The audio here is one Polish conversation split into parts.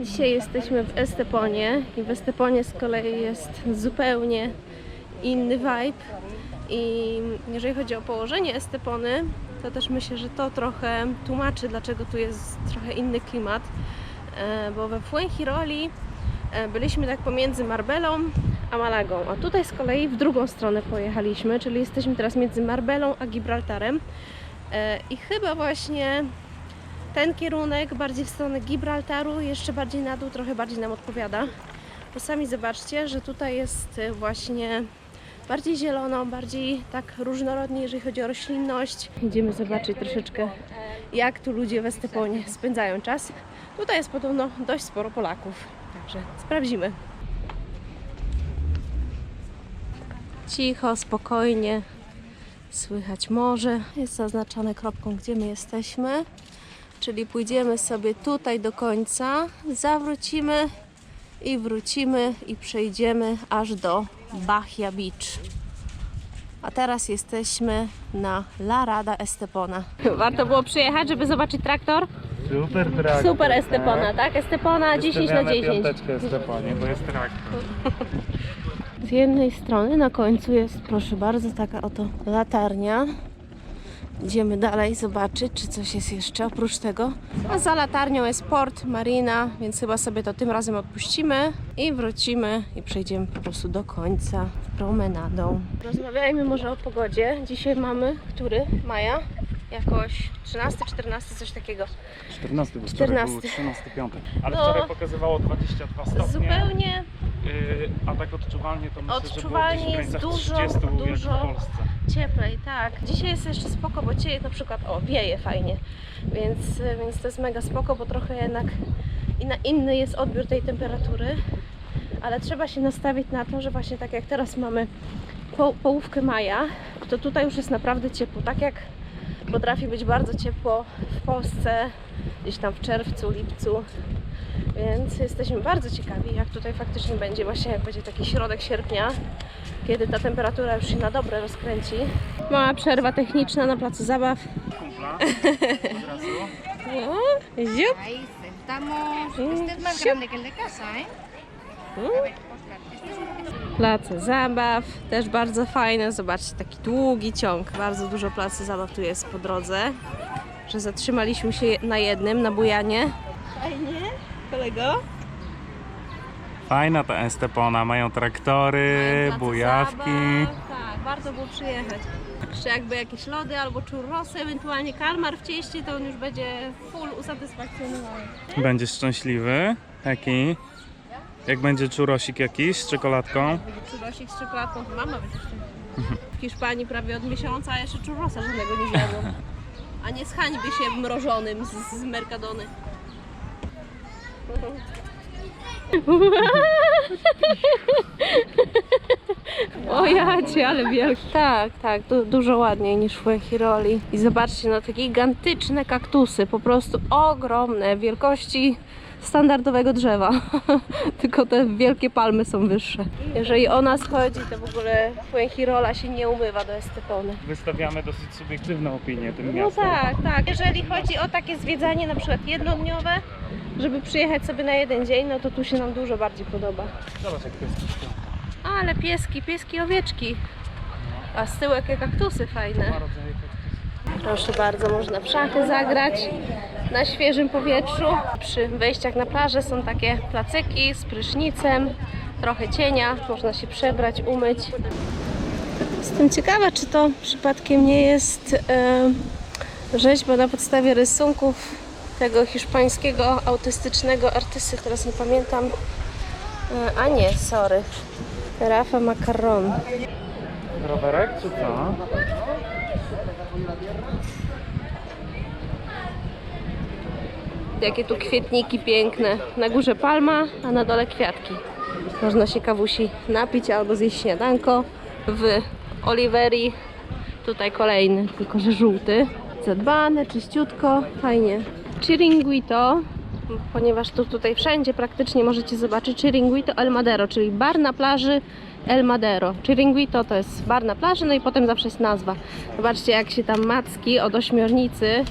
Dzisiaj jesteśmy w Esteponie i w Esteponie z kolei jest zupełnie inny vibe. I jeżeli chodzi o położenie Estepony, to też myślę, że to trochę tłumaczy, dlaczego tu jest trochę inny klimat. E, Bo we Fuenhiroli e, byliśmy tak pomiędzy Marbelą a Malagą, a tutaj z kolei w drugą stronę pojechaliśmy, czyli jesteśmy teraz między Marbelą a Gibraltarem. E, I chyba właśnie ten kierunek bardziej w stronę Gibraltaru, jeszcze bardziej na dół, trochę bardziej nam odpowiada. Bo sami zobaczcie, że tutaj jest y, właśnie bardziej zielono, bardziej tak różnorodnie, jeżeli chodzi o roślinność. Idziemy zobaczyć troszeczkę, jak tu ludzie w Esteponie spędzają czas. Tutaj jest podobno dość sporo Polaków, także sprawdzimy. Cicho, spokojnie, słychać morze. Jest zaznaczone kropką, gdzie my jesteśmy. Czyli pójdziemy sobie tutaj do końca, zawrócimy i wrócimy i przejdziemy aż do Bahia Beach. A teraz jesteśmy na La Rada Estepona. Warto było przyjechać, żeby zobaczyć traktor? Super traktor. Super Estepona, tak? Estepona 10 na 10. piąteczkę Esteponie, bo jest traktor. Z jednej strony na końcu jest, proszę bardzo, taka oto latarnia. Idziemy dalej zobaczyć, czy coś jest jeszcze oprócz tego. A za latarnią jest port, marina, więc chyba sobie to tym razem odpuścimy i wrócimy i przejdziemy po prostu do końca promenadą. Rozmawiajmy może o pogodzie. Dzisiaj mamy, który? Maja? Jakoś 13, 14, coś takiego. 14, bo 14. był 13 piątek. Ale No. wczoraj pokazywało 22 stopnie. Zupełnie a tak odczuwalnie to myślę, Odczuwalnie że jest dużo, 30 jak dużo. w Polsce. Cieplej, tak. Dzisiaj jest jeszcze spoko, bo dzieje na przykład, o, wieje fajnie, więc, więc to jest mega spoko, bo trochę jednak inny jest odbiór tej temperatury, ale trzeba się nastawić na to, że właśnie tak jak teraz mamy po, połówkę maja, to tutaj już jest naprawdę ciepło, tak jak potrafi być bardzo ciepło w Polsce, gdzieś tam w czerwcu, lipcu, więc jesteśmy bardzo ciekawi, jak tutaj faktycznie będzie, właśnie jak będzie taki środek sierpnia, kiedy ta temperatura już się na dobre rozkręci. Mała przerwa techniczna na placu zabaw. Kumpla od razu. No, ziup. Ahí estamos. Este es más grande que el de casa, ¿eh? Plac zabaw, też bardzo fajne. Zobaczcie, taki długi ciąg. Bardzo dużo placy zabaw tu jest po drodze. Że zatrzymaliśmy się na jednym, na Bujanie. Fajnie, kolego. Fajna ta Estepona, mają traktory, Placu bujawki. zabaw. Tak, warto było przyjechać. Jeszcze jakby jakieś lody albo churrosy, ewentualnie kalmar w cieście, to on już będzie full usatysfakcjonowany. Będziesz szczęśliwy. Jaki? Jak będzie czurosik jakiś z czekoladką? Churrosik z czekoladką to mama będzie szczęśliwa. W Hiszpanii prawie od miesiąca, a jeszcze churrosa żadnego nie zjadłam. A nie zhańby się mrożonym z, z Mercadony. O jacie, ale wielki. Tak, tak, du dużo ładniej niż w Fuenhiroli. I zobaczcie, no te gigantyczne kaktusy, po prostu ogromne, wielkości standardowego drzewa. Tylko te wielkie palmy są wyższe. Jeżeli o nas chodzi, to w ogóle Fuengirola się nie umywa do Estepony. Wystawiamy dosyć subiektywną opinię tym No miastem. tak, tak. Jeżeli chodzi o takie zwiedzanie na przykład jednodniowe, żeby przyjechać sobie na jeden dzień, no to tu się nam dużo bardziej podoba. Zobacz jak jest czysto. Ale pieski, pieski, owieczki. A z tyłu jakie kaktusy fajne. Proszę bardzo, można w szachy zagrać na świeżym powietrzu. Przy wejściach na plażę są takie placyki z prysznicem, trochę cienia, można się przebrać, umyć. Jestem ciekawa, czy to przypadkiem nie jest e, rzeźba na podstawie rysunków tego hiszpańskiego autystycznego artysty, teraz nie pamiętam. E, a nie, sorry. Rafa Macaron. Rowerek czy co? Jakie tu kwietniki piękne. Na górze palma, a na dole kwiatki. Można się kawusi napić albo zjeść śniadanko w Oliverii. Tutaj kolejny, tylko że żółty. Zadbane, czyściutko, fajnie. Chiringuito, ponieważ tu tutaj wszędzie praktycznie możecie zobaczyć Chiringuito El Madero, czyli bar na plaży El Madero. Chiringuito to jest bar na plaży, no i potem zawsze jest nazwa. Zobaczcie jak się tam macki od ośmiornicy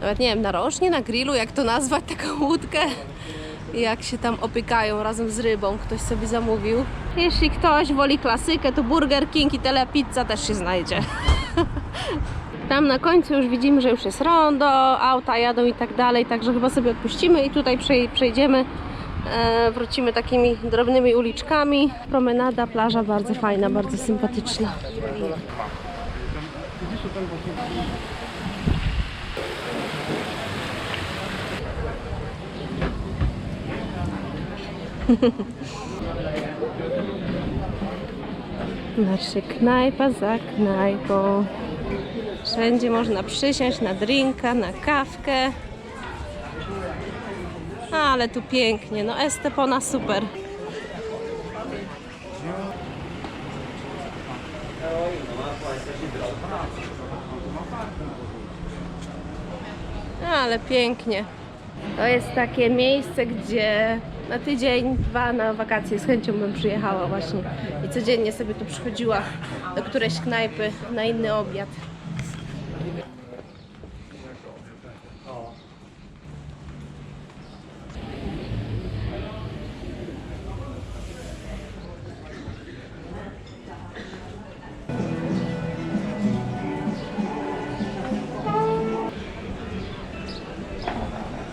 nawet nie wiem, narożnie na grillu, jak to nazwać, taką łódkę jak się tam opykają razem z rybą. Ktoś sobie zamówił. Jeśli ktoś woli klasykę, to Burger King i Telepizza też się znajdzie. Tam na końcu już widzimy, że już jest rondo, auta jadą i tak dalej, także chyba sobie odpuścimy i tutaj przej- przejdziemy, e, wrócimy takimi drobnymi uliczkami. Promenada, plaża bardzo fajna, bardzo sympatyczna. Znaczy knajpa za knajpą. Wszędzie można przysiąść na drinka, na kawkę. Ale tu pięknie, no Estepona super. Ale pięknie. To jest takie miejsce, gdzie na tydzień, dwa na wakacje z chęcią bym przyjechała właśnie i codziennie sobie tu przychodziła do którejś knajpy na inny obiad.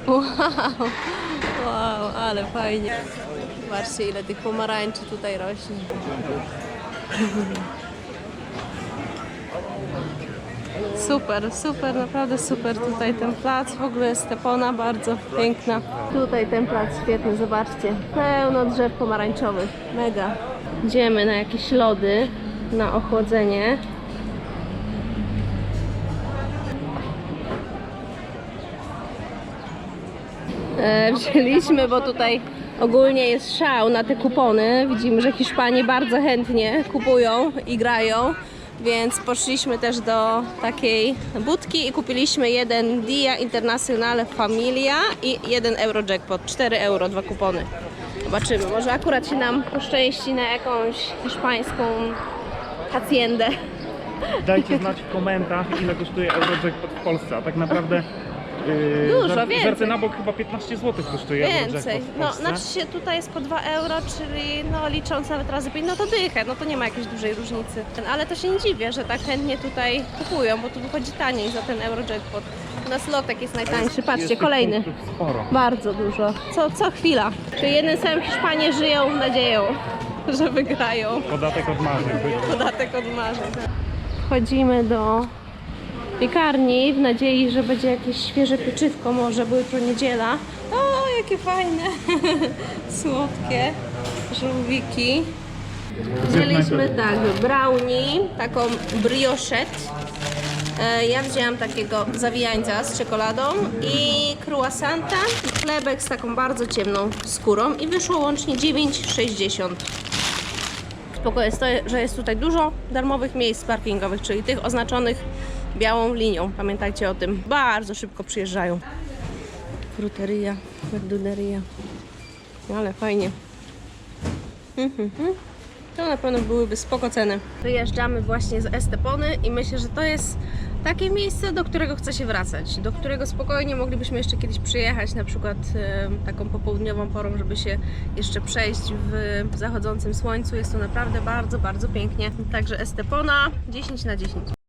Wow, wow, ale fajnie. Zobaczcie ile tych pomarańczy tutaj rośnie. Super, super, naprawdę super tutaj ten plac. W ogóle jest Stepona bardzo piękna. Tutaj ten plac świetny, zobaczcie. Pełno drzew pomarańczowych. Mega. Idziemy na jakieś lody, na ochłodzenie. E, wzięliśmy, bo tutaj ogólnie jest szał na te kupony. Widzimy, że Hiszpanie bardzo chętnie kupują i grają, więc poszliśmy też do takiej budki i kupiliśmy jeden Dia Internacional Familia i jeden Eurojackpot. 4 euro, dwa kupony. Zobaczymy, może akurat się nam poszczęści na jakąś hiszpańską haciendę. Dajcie znać w komentarzach, ile kosztuje Eurojackpot w Polsce, a tak naprawdę... Yy, Dużo, żart- więcej. Żarty na bok chyba 15 zł kosztuje Więcej. No, znaczy się tutaj jest po 2 euro, czyli no licząc nawet razy 5, no to dychę, no to nie ma jakiejś dużej różnicy. Ale to się nie dziwię, że tak chętnie tutaj kupują, bo tu wychodzi taniej za ten Eurojackpot. U nas lotek jest najtańszy, patrzcie, Jest kolejny. Sporo. Bardzo dużo. Co, co chwila. Czy jednym samym Hiszpanie żyją nadzieją, że wygrają. Podatek od marzeń. Podatek od marzeń. Wchodzimy do piekarni w nadziei, że będzie jakieś świeże pieczywko może, bo jutro niedziela. O, jakie fajne, słodkie żółwiki. Wzięliśmy tak brownie, taką briochette. E, Ja wzięłam takiego zawijańca z czekoladą i croissanta i chlebek z taką bardzo ciemną skórą i wyszło łącznie 9,60. Spoko jest to, że jest tutaj dużo darmowych miejsc parkingowych, czyli tych oznaczonych białą linią. Pamiętajcie o tym. Bardzo szybko przyjeżdżają. Fruteria, verduleria. Ale fajnie. Mhm, mhm. To na pewno byłyby spoko ceny. Wyjeżdżamy właśnie z Estepony i myślę, że to jest takie miejsce, do którego chce się wracać, do którego spokojnie moglibyśmy jeszcze kiedyś przyjechać, na przykład taką popołudniową porą, żeby się jeszcze przejść w zachodzącym słońcu. Jest to naprawdę bardzo, bardzo pięknie. Także Estepona 10 na 10.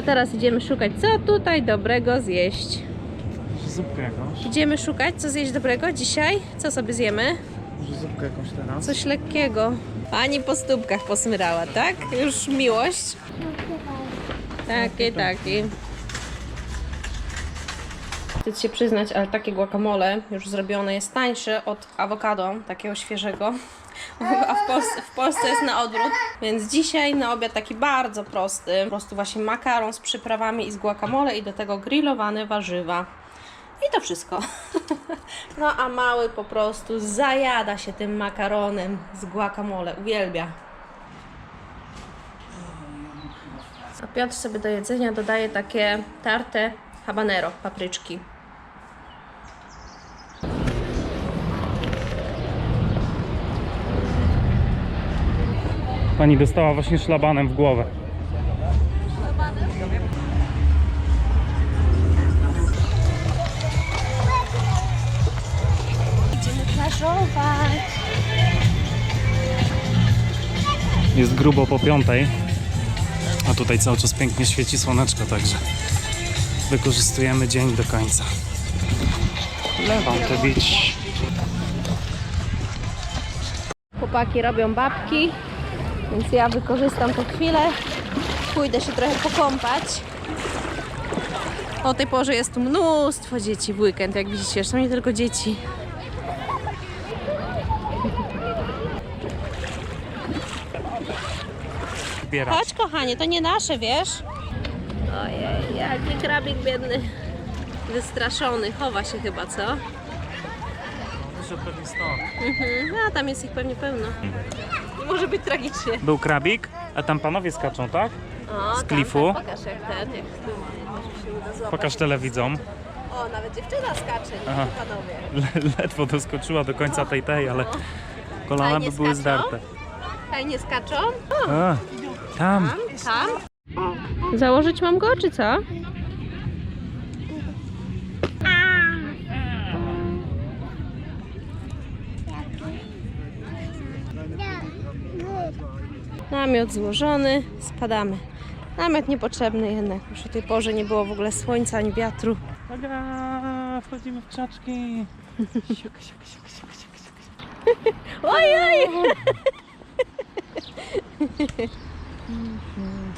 A teraz idziemy szukać, co tutaj dobrego zjeść. Zupkę jakąś. Idziemy szukać, co zjeść dobrego dzisiaj. Co sobie zjemy? Może zupkę jakąś teraz? Coś lekkiego. Pani po stópkach posmyrała, tak? Już miłość. Taki, taki. Chcę się przyznać, ale takie guacamole już zrobione jest tańsze od awokado, takiego świeżego. A w Polsce, w Polsce jest na odwrót. Więc dzisiaj na obiad taki bardzo prosty. Po prostu właśnie makaron z przyprawami i z guacamole i do tego grillowane warzywa. I to wszystko. No a mały po prostu zajada się tym makaronem z guacamole. Uwielbia. A Piotr sobie do jedzenia dodaje takie tarte habanero, papryczki. Pani dostała właśnie szlabanem w głowę. Idziemy plażować. Jest grubo po piątej. A tutaj cały czas pięknie świeci słoneczko, także wykorzystujemy dzień do końca. Levante Beach. Chłopaki robią babki, więc ja wykorzystam tę chwilę. Pójdę się trochę pokąpać. O tej porze jest tu mnóstwo dzieci w weekend, jak widzicie. Są nie tylko dzieci. Zbierać. Chodź kochanie, to nie nasze, wiesz? Ojej, jaki krabik biedny. Wystraszony, chowa się chyba, co? pewnie stąd. Mhm. A tam jest ich pewnie pełno. Może być tragicznie. Był krabik, a tam panowie skaczą, tak? O, Z tam, klifu? tak, pokaż jak ten, jak tu. Może się uda złapać. Pokaż telewidzom. O, nawet dziewczyna skacze, nie Aha. panowie. Le- ledwo doskoczyła do końca tej tej, ale kolana Fajnie by były skaczą? zdarte. Fajnie skaczą? A, tam. Tam? Założyć mam go, czy co? Namiot złożony, spadamy. Namiot niepotrzebny jednak, już o tej porze nie było w ogóle słońca ani wiatru. Uwaga, wchodzimy w krzaczki. Ojej!